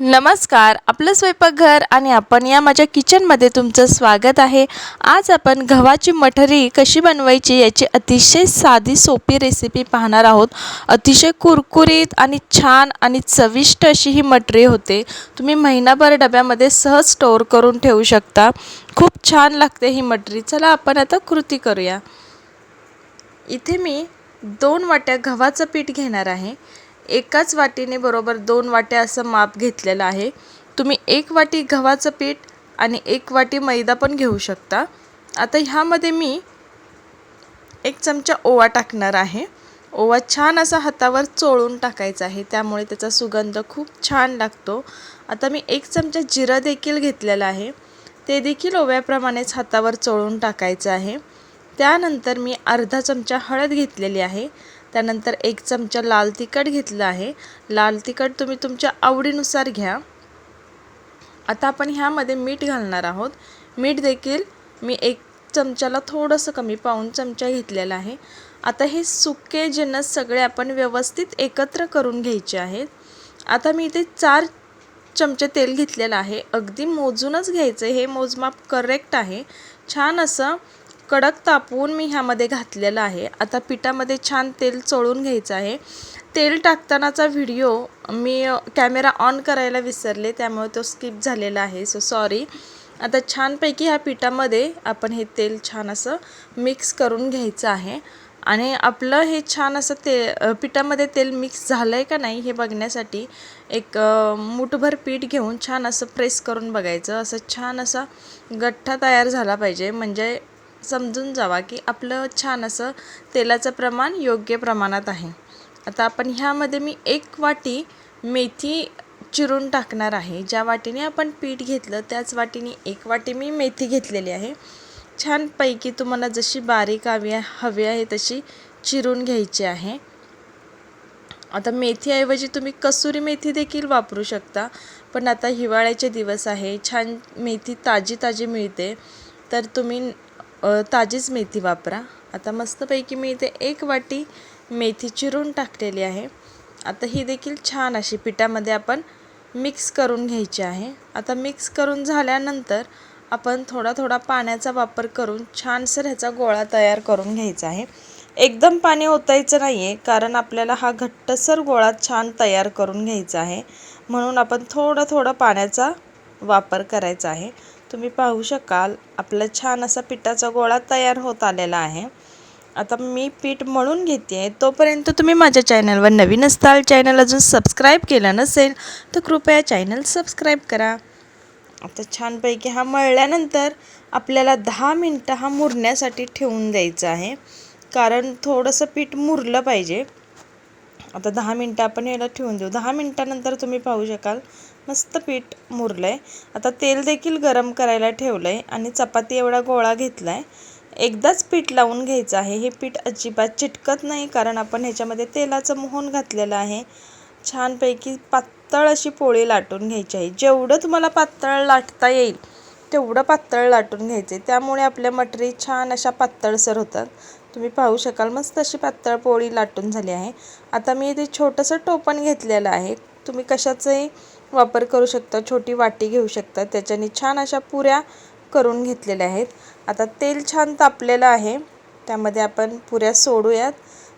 नमस्कार आपलं स्वयंपाकघर आणि आपण या माझ्या किचनमध्ये तुमचं स्वागत आहे. आज आपण गव्हाची मठरी कशी बनवायची याची अतिशय साधी सोपी रेसिपी पाहणार आहोत. अतिशय कुरकुरीत आणि छान आणि चविष्ट अशी ही मठरी होते. तुम्ही महिनाभर डब्यामध्ये सहज स्टोअर करून ठेवू शकता. खूप छान लागते ही मठरी चला आपण आता कृती करूया. इथे मी दोन वाट्या गव्हाचं पीठ घेणार आहे. एकाच वाटीने बरोबर दोन वाट्या असं माप घेतलेलं आहे. तुम्ही एक वाटी गव्हाचं पीठ आणि एक वाटी मैदा पण घेऊ शकता. आता ह्यामध्ये मी एक चमचा ओवा टाकणार आहे. ओवा छान असा हातावर चोळून टाकायचा आहे. त्यामुळे त्याचा सुगंध खूप छान लागतो. आता मी एक चमचा जिरं देखील घेतलेला आहे. ते देखील ओव्याप्रमाणेच हातावर चोळून टाकायचं आहे. त्यानंतर मी अर्धा चमचा हळद घेतलेली आहे. त्यानंतर एक चमचा लाल तिखट घेतलं आहे. लाल तिखट तुम्ही तुमच्या आवडीनुसार घ्या. आता आपण ह्यामध्ये मीठ घालणार आहोत. मीठ देखील मी एक चमच्याला थोडंसं कमी पाऊन चमचा घेतलेला आहे. आता हे सुके जिन्नस सगळे आपण व्यवस्थित एकत्र करून घ्यायचे आहेत. आता मी इथे चार चमचे तेल घेतलेलं आहे. अगदी मोजूनच घ्यायचं हे मोजमाप करेक्ट आहे. छान असं कडक तापवून मी ह्यामध्ये घातलेलं आहे. आता पिठामध्ये छान तेल चोळून घ्यायचं आहे. तेल टाकतानाचा व्हिडिओ मी कॅमेरा ऑन करायला विसरले त्यामुळे तो स्किप झालेला आहे. सो सॉरी आता छानपैकी ह्या पिठामध्ये आपण हे तेल छान असं मिक्स करून घ्यायचं आहे. आणि आपलं हे छान असं ते पिठामध्ये तेल मिक्स झालं आहे का नाही हे बघण्यासाठी एक मुठभर पीठ घेऊन छान असं प्रेस करून बघायचं. असं छान असा गठ्ठा तयार झाला पाहिजे. म्हणजे समजून जावा की आपलं छान असं तेलाचं प्रमाण योग्य प्रमाणात आहे. आता आपण ह्यामध्ये मी एक वाटी मेथी चिरून टाकणार आहे. ज्या वाटीने आपण पीठ घेतलं त्याच वाटीने एक वाटी मी मेथी घेतलेली आहे. छानपैकी तुम्हाला जशी बारीक हवी हवी आहे तशी चिरून घ्यायची आहे. आता मेथीऐवजी तुम्ही कसुरी मेथी देखील वापरू शकता पण आता हिवाळ्याचे दिवस आहे छान मेथी ताजी ताजी मिळते. तर तुम्ही ताजीच मेथी वापरा. आता मस्तपैकी मी इथे एक वाटी मेथी चिरून टाकलेली आहे. आता ही देखील छान अशी पिठामध्ये आपण मिक्स करून घ्यायची आहे. आता मिक्स करून झाल्यानंतर आपण थोडा थोडा पाण्याचा वापर करून छानसर ह्याचा गोळा तयार करून घ्यायचा आहे. एकदम पाणी ओतायचं नाही आहे कारण आपल्याला हा घट्टसर गोळा छान तयार करून घ्यायचा आहे. म्हणून आपण थोडं थोडं पाण्याचा वापर करायचा आहे. तुम्ही पाहू शकाल आपला छान असा पिठाचा गोळा तयार होत आलेला आहे. आता मी पीठ मळून घेते आहे तोपर्यंत तुम्ही माझ्या चॅनलवर नवीन असताल चॅनल अजून सबस्क्राईब केलं नसेल तर कृपया चॅनल सबस्क्राईब करा. आता छानपैकी हा मळल्यानंतर आपल्याला दहा मिनटं हा मुरण्यासाठी ठेवून द्यायचं आहे. कारण थोडंसं पीठ मुरलं पाहिजे. आता दहा मिनटं आपण याला ठेवून देऊ. दहा मिनटानंतर तुम्ही पाहू शकाल मस्त पीठ मुरलं आहे आता तेल देखील गरम करायला ठेवलं आहे आणि चपाती एवढा गोळा घेतला आहे एकदाच पीठ लावून घ्यायचं आहे. हे पीठ अजिबात चिटकत नाही कारण आपण ह्याच्यामध्ये तेलाचं मोहन घातलेलं आहे. छानपैकी पातळ अशी पोळी लाटून घ्यायची आहे. जेवढं तुम्हाला पातळ लाटता येईल तेवढं पातळ लाटून घ्यायचे त्यामुळे आपल्या मटरी छान अशा पातळसर होतात. तुम्ही पाहू शकाल मस्त अशी पातळ पोळी लाटून झाली आहे. आता मी इथे छोटंसं टोपण घेतलेलं आहे. तुम्ही कशाचंही वापर करू शकता छोटी वाटी घेऊ शकता. त्याच्याने छान अशा पुऱ्या करून घेतलेल्या आहेत. आता तेल छान तापलेलं आहे. त्यामध्ये आपण पुऱ्या सोडूयात.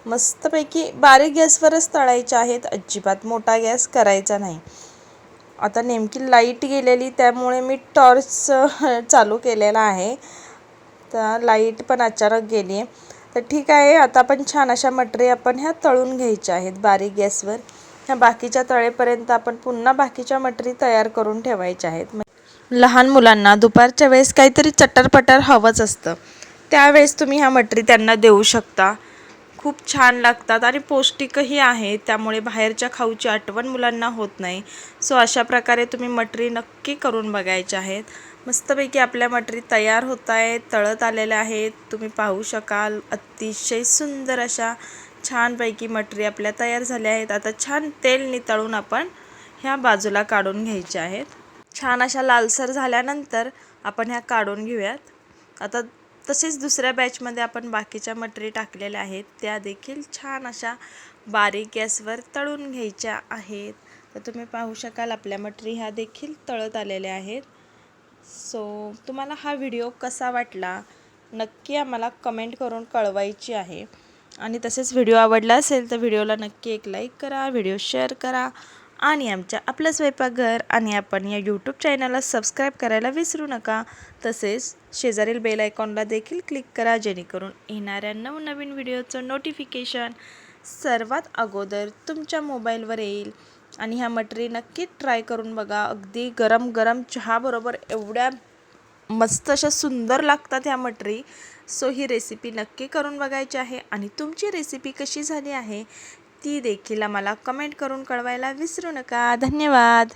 मस्तपैकी बारीक गॅसवरच तळायच्या आहेत. अजिबात मोठा गॅस करायचा नाही. आता नेमकी लाइट गेलेली त्यामुळे मी टॉर्च चालू केलेला आहे. तर लाइट पण अचानक गेली आहे. तर ठीक आहे आता आपण छान अशा मटरी आपण ह्या तळून घ्यायच्या आहेत बारीक गॅसवर. ह्या बाकीच्या तळेपर्यंत आपण पुन्हा बाकीच्या मटरी तयार करून ठेवायच्या आहेत. म्हणजे लहान मुलांना दुपारच्या वेळेस काहीतरी चटरपटर हवंच असतं. त्यावेळेस तुम्ही ह्या मटरी त्यांना देऊ शकता. खूप छान लागतात आणि पौष्टिकही आहे. त्यामुळे बाहेरच्या खाऊची आठवण मुलांना होत नाही. सो अशा प्रकारे तुम्ही मटरी नक्की करून बघायच्या आहेत. मस्तपैकी आपल्या मटरी तयार होत आहेत तळत आलेल्या आहेत. तुम्ही पाहू शकाल अतिशय सुंदर अशा छानपैकी मटरी आपल्या तयार झाल्या आहेत. आता छान तेल नितळून आपण ह्या बाजूला काढून घ्यायच्या आहेत. छान अशा लालसर झाल्यानंतर आपण ह्या काढून घेऊयात. आता तसेच दुसऱ्या बॅचमध्ये आपण बाकीच्या मटरी टाकलेल्या आहेत. त्या देखील छान अशा बारीक गॅसवर तळून घ्यायच्या आहेत. तर तुम्ही पाहू शकाल आपल्या मटरी ह्या देखील तळत आलेल्या आहेत. सो तुम्हाला हा व्हिडिओ कसा वाटला? नक्की आम्हाला कमेंट करून कळवायची आहे. आणि तसेच व्हिडिओ आवडला असेल तर व्हिडिओला नक्की एक लाईक करा व्हिडिओ शेअर करा आणि आमच्या आपलं स्वयंपाकघर आणि आपण या यूट्यूब चॅनलला सबस्क्राईब करायला विसरू नका. तसेच शेजारील बेल आयकॉनला देखील क्लिक करा जेणेकरून येणाऱ्या नवनवीन व्हिडिओचं नोटिफिकेशन सर्वात अगोदर तुमच्या मोबाईलवर येईल. आणि ह्या मटरी नक्की ट्राय करून बघा. अगदी गरम गरम चहाबरोबर एवढ्या मस्त अशा सुंदर लागतात ह्या मटरी. सो ही रेसिपी नक्की करून बघायची आहे आणि तुमची रेसिपी कशी झाली आहे ती देखील आम्हाला कमेंट करून कळवायला विसरू नका. धन्यवाद.